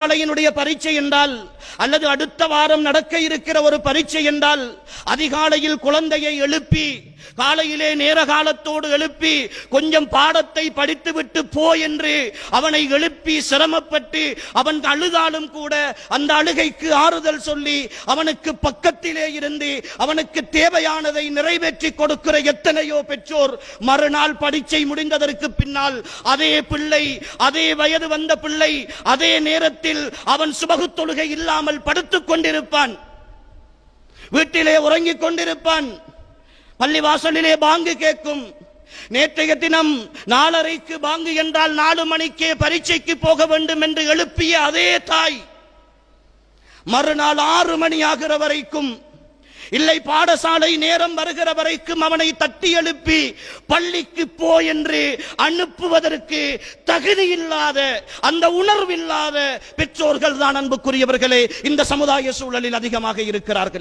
நாளையினுடைய பரீட்சை என்றால் அல்லது அடுத்த வாரம் நடக்க இருக்கிற ஒரு பரீட்சை என்றால் அதிகாலையில் குழந்தையை எழுப்பி காலையிலே நேர காலத்தோடு எழுப்பி கொஞ்சம் பாடத்தை படித்துவிட்டு போ என்று அவனை எழுப்பி சிரமப்பட்டு அவன் அழுதாலும் கூட அந்த அழுகைக்கு ஆறுதல் சொல்லி அவனுக்கு பக்கத்திலே இருந்து அவனுக்கு தேவையானதை நிறைவேற்றி கொடுக்கிற எத்தனையோ பெற்றோர் மறுநாள் பரீட்சை முடிந்ததற்கு பின்னால் அதே பிள்ளை அதே வயது வந்த பிள்ளை அதே நேரத்தில் அவன் சுபகு தொழுகை இல்லாமல் படுத்துக் கொண்டிருப்பான். வீட்டிலே உறங்கிக் கொண்டிருப்பான். பள்ளிவாசலிலே பாங்கு கேட்கும். நேற்றைய தினம் நாலரைக்கு பாங்கு என்றால் நாலு மணிக்கே பரீட்சைக்கு போக வேண்டும் என்று எழுப்பிய அதே தாய் மறுநாள் ஆறு மணி ஆகிற வரைக்கும் இல்லை பாடசாலை நேரம் வருகிற வரைக்கும் அவனை தட்டி எழுப்பி பள்ளிக்கு போ என்று அனுப்புவதற்கு தகுதி இல்லாத அந்த உணர்வில்லாத பெற்றோர்கள் தான் அன்புக்குரியவர்களே இந்த சமுதாய சூழலில் அதிகமாக இருக்கிறார்கள்.